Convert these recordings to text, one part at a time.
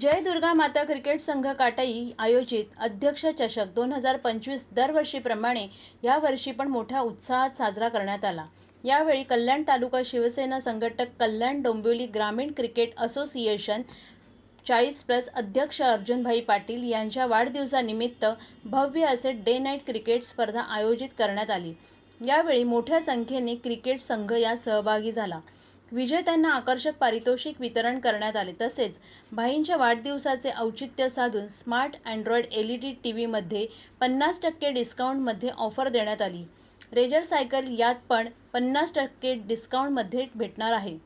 जय दुर्गा माता क्रिकेट संघ काटाई आयोजित अध्यक्ष चषक दोन हजार पंचवीस दरवर्षीप्रमाणे यावर्षी पण मोठ्या उत्साहात साजरा करण्यात आला. यावेळी कल्याण तालुका शिवसेना संघटक कल्याण डोंबिवली ग्रामीण क्रिकेट असोसिएशन चाळीस प्लस अध्यक्ष अर्जुनभाई पाटील यांच्या वाढदिवसानिमित्त भव्य असे डे नाईट क्रिकेट स्पर्धा आयोजित करण्यात आली. यावेळी मोठ्या संख्येने क्रिकेट संघ यात सहभागी झाला. विजेत्यांना आकर्षक पारितोषिक वितरण करण्यात आले. तसेच भाईंच्या वाढदिवसाचे औचित्य साधून स्मार्ट अँड्रॉइड टी व्हीमध्ये पन्नास टक्के डिस्काउंटमध्ये ऑफर देण्यात आली. रेजर सायकल यात पण पन्नास टक्के डिस्काउंटमध्ये भेटणार आहे.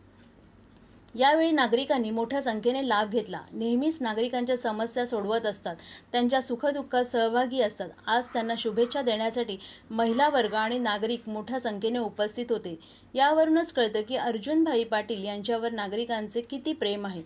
यावेळी नागरिकांनी मोठ्या संख्येने लाभ घेतला. नेहमीच नागरिकांच्या समस्या सोडवत असतात. त्यांच्या सुखदुःखात सहभागी असतात. आज त्यांना शुभेच्छा देण्यासाठी महिला वर्ग आणि नागरिक मोठ्या संख्येने उपस्थित होते. यावरूनच कळतं की अर्जुनभाई पाटील यांच्यावर नागरिकांचे किती प्रेम आहे.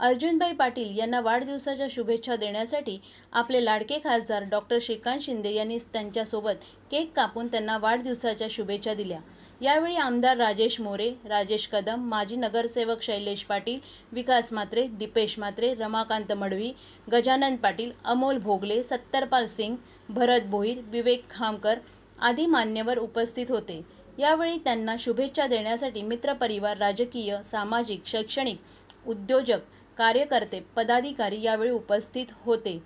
अर्जुनभाई पाटील यांना वाढदिवसाच्या शुभेच्छा देण्यासाठी आपले लाडके खासदार डॉक्टर श्रीकांत शिंदे यांनी त्यांच्यासोबत केक कापून त्यांना वाढदिवसाच्या शुभेच्छा दिल्या. यावेळी आमदार राजेश मोरे राजेश कदम माजी नगरसेवक शैलेश पाटील विकास मात्रे दीपेश मात्रे रमाकांत मडवी गजानन पाटील अमोल भोगले सत्तरपाल सिंग भरत भोईर विवेक खामकर आदी मान्यवर उपस्थित होते. यावेळी त्यांना शुभेच्छा देण्यासाठी मित्रपरिवार राजकीय सामाजिक शैक्षणिक उद्योजक कार्यकर्ते पदाधिकारी यावेळी उपस्थित होते.